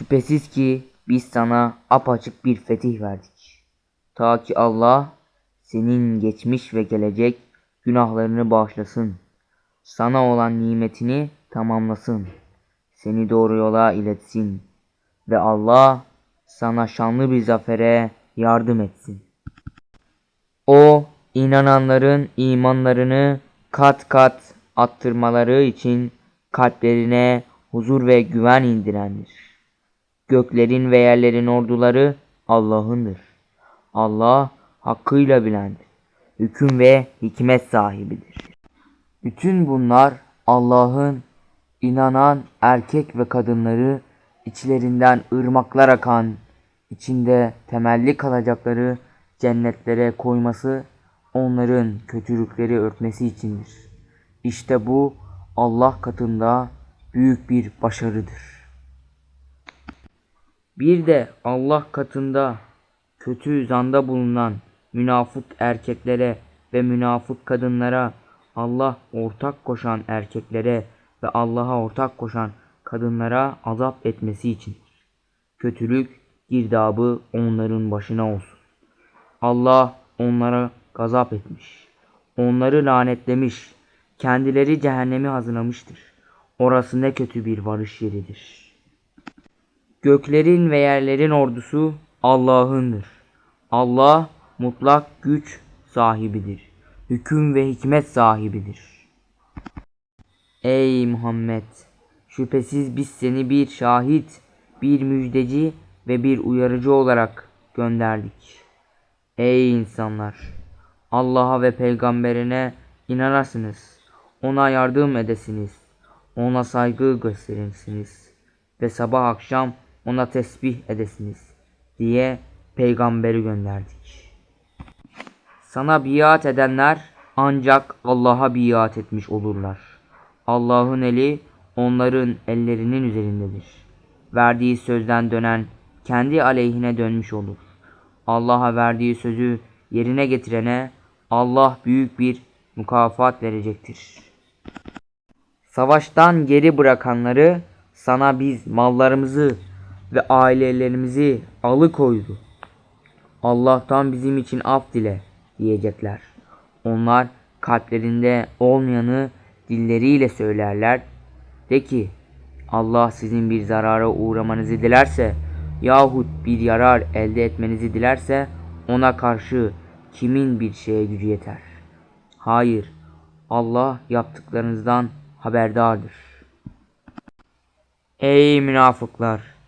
Şüphesiz ki biz sana apaçık bir fetih verdik. Ta ki Allah senin geçmiş ve gelecek günahlarını bağışlasın. Sana olan nimetini tamamlasın. Seni doğru yola iletsin. Ve Allah sana şanlı bir zafere yardım etsin. O inananların imanlarını kat kat attırmaları için kalplerine huzur ve güven indirendir. Göklerin ve yerlerin orduları Allah'ındır. Allah hakkıyla bilendir. Hüküm ve hikmet sahibidir. Bütün bunlar Allah'ın inanan erkek ve kadınları içlerinden ırmaklar akan, içinde temelli kalacakları cennetlere koyması, onların kötülükleri örtmesi içindir. İşte bu Allah katında büyük bir başarıdır. Bir de Allah katında kötü zanda bulunan münafık erkeklere ve münafık kadınlara Allah ortak koşan erkeklere ve Allah'a ortak koşan kadınlara azap etmesi içindir. Kötülük girdabı onların başına olsun. Allah onlara gazap etmiş. Onları lanetlemiş. Kendileri cehennemi hazırlamıştır. Orası ne kötü bir varış yeridir. Göklerin ve yerlerin ordusu Allah'ındır. Allah mutlak güç sahibidir. Hüküm ve hikmet sahibidir. Ey Muhammed! Şüphesiz biz seni bir şahit, bir müjdeci ve bir uyarıcı olarak gönderdik. Ey insanlar! Allah'a ve peygamberine inanasınız. Ona yardım edesiniz. Ona saygı gösterirsiniz. Ve sabah akşam ona tesbih edesiniz. Diye peygamberi gönderdik. Sana biat edenler ancak Allah'a biat etmiş olurlar. Allah'ın eli onların ellerinin üzerindedir. Verdiği sözden dönen kendi aleyhine dönmüş olur. Allah'a verdiği sözü yerine getirene Allah büyük bir mukafat verecektir. Savaştan geri bırakanları sana biz mallarımızı ve ailelerimizi alıkoydu. Allah'tan bizim için af dile diyecekler. Onlar kalplerinde olmayanı dilleriyle söylerler. De ki Allah sizin bir zarara uğramanızı dilerse yahut bir yarar elde etmenizi dilerse ona karşı kimin bir şeye gücü yeter? Hayır, Allah yaptıklarınızdan haberdardır. Ey münafıklar!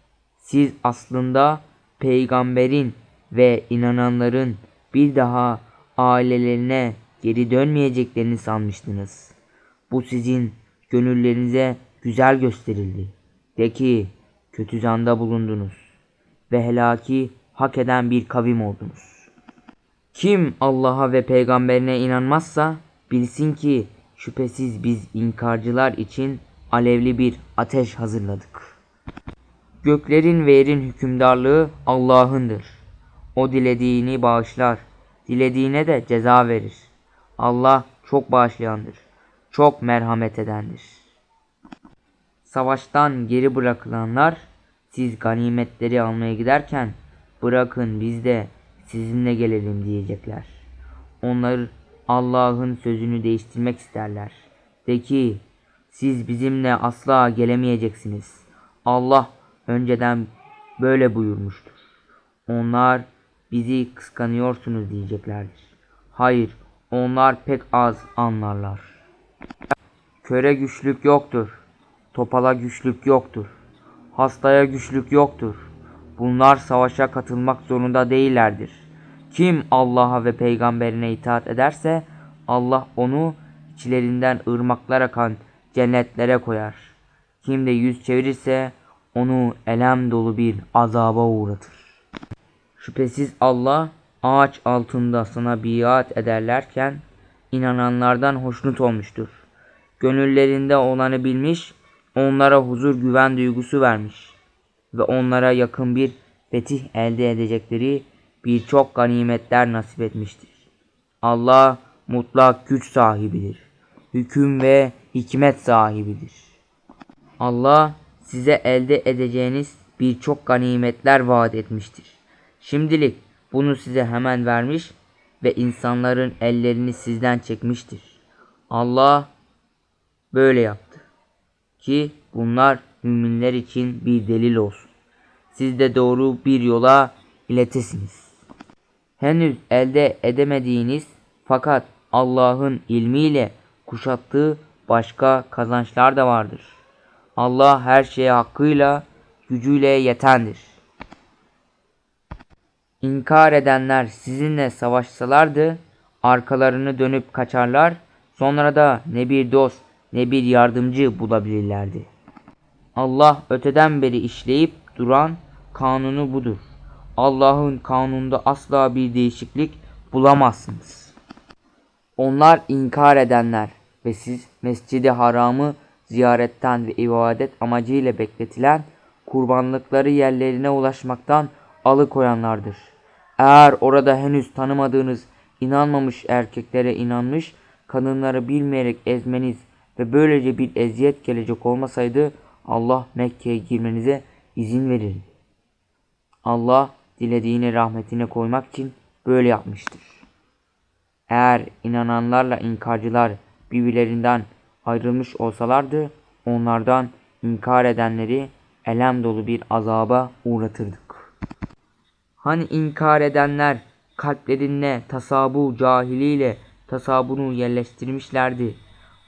Siz aslında peygamberin ve inananların bir daha ailelerine geri dönmeyeceklerini sanmıştınız. Bu sizin gönüllerinize güzel gösterildi. De ki kötü zanda bulundunuz ve helaki hak eden bir kavim oldunuz. Kim Allah'a ve peygamberine inanmazsa bilsin ki şüphesiz biz inkarcılar için alevli bir ateş hazırladık. Göklerin ve yerin hükümdarlığı Allah'ındır. O dilediğini bağışlar, dilediğine de ceza verir. Allah çok bağışlayandır, çok merhamet edendir. Savaştan geri bırakılanlar siz ganimetleri almaya giderken bırakın biz de sizinle gelelim diyecekler. Onlar Allah'ın sözünü değiştirmek isterler. De ki siz bizimle asla gelemeyeceksiniz. Allah önceden böyle buyurmuştur. Onlar bizi kıskanıyorsunuz diyeceklerdir. Hayır, onlar pek az anlarlar. Köre güçlük yoktur. Topala güçlük yoktur. Hastaya güçlük yoktur. Bunlar savaşa katılmak zorunda değillerdir. Kim Allah'a ve peygamberine itaat ederse Allah onu içlerinden ırmaklar akan cennetlere koyar. Kim de yüz çevirirse onu elem dolu bir azaba uğratır. Şüphesiz Allah ağaç altında sana biat ederlerken inananlardan hoşnut olmuştur. Gönüllerinde olanı bilmiş, onlara huzur güven duygusu vermiş ve onlara yakın bir fetih elde edecekleri birçok ganimetler nasip etmiştir. Allah mutlak güç sahibidir. Hüküm ve hikmet sahibidir. Allah size elde edeceğiniz birçok ganimetler vaat etmiştir. Şimdilik bunu size hemen vermiş ve insanların ellerini sizden çekmiştir. Allah böyle yaptı ki bunlar müminler için bir delil olsun. Siz de doğru bir yola iletesiniz. Henüz elde edemediğiniz fakat Allah'ın ilmiyle kuşattığı başka kazançlar da vardır. Allah her şeye hakkıyla, gücüyle yetendir. İnkar edenler sizinle savaşsalardı, arkalarını dönüp kaçarlar, sonra da ne bir dost ne bir yardımcı bulabilirlerdi. Allah öteden beri işleyip duran kanunu budur. Allah'ın kanununda asla bir değişiklik bulamazsınız. Onlar inkar edenler ve siz Mescid-i Haram'ı ziyaretten ve ibadet amacıyla bekletilen kurbanlıkları yerlerine ulaşmaktan alıkoyanlardır. Eğer orada henüz tanımadığınız inanmamış erkeklere inanmış, kadınları bilmeyerek ezmeniz ve böylece bir eziyet gelecek olmasaydı Allah Mekke'ye girmenize izin verir. Allah dilediğini rahmetine koymak için böyle yapmıştır. Eğer inananlarla inkarcılar birbirlerinden ayrılmış olsalardı onlardan inkar edenleri elem dolu bir azaba uğratırdık. Hani inkar edenler kalplerine tasabu cahiliyle tasabunu yerleştirmişlerdi.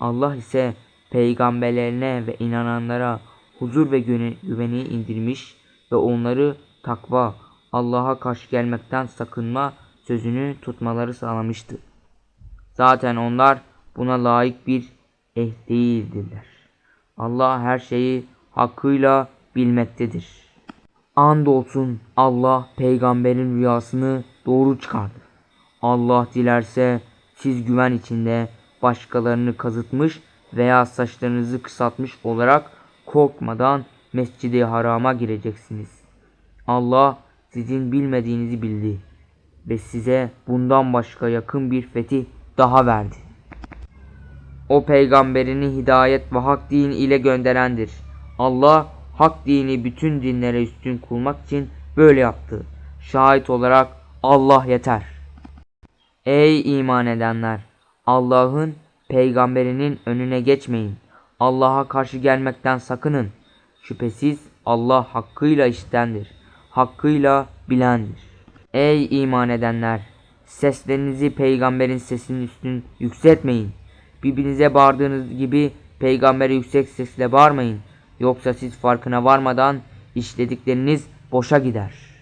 Allah ise peygamberlerine ve inananlara huzur ve güveni indirmiş ve onları takva, Allah'a karşı gelmekten sakınma sözünü tutmaları sağlamıştı. Zaten onlar buna layık bir eh değildirler. Allah her şeyi hakkıyla bilmektedir. Andolsun Allah peygamberin rüyasını doğru çıkardı. Allah dilerse siz güven içinde başkalarını kazıtmış veya saçlarınızı kısaltmış olarak korkmadan Mescid-i Haram'a gireceksiniz. Allah sizin bilmediğinizi bildi ve size bundan başka yakın bir fetih daha verdi. O peygamberini hidayet ve hak din ile gönderendir. Allah hak dini bütün dinlere üstün kılmak için böyle yaptı. Şahit olarak Allah yeter. Ey iman edenler! Allah'ın peygamberinin önüne geçmeyin. Allah'a karşı gelmekten sakının. Şüphesiz Allah hakkıyla iştendir. Hakkıyla bilendir. Ey iman edenler! Seslerinizi peygamberin sesinin üstün yükseltmeyin. Birbirinize bağırdığınız gibi peygambere yüksek sesle bağırmayın. Yoksa siz farkına varmadan işledikleriniz boşa gider.''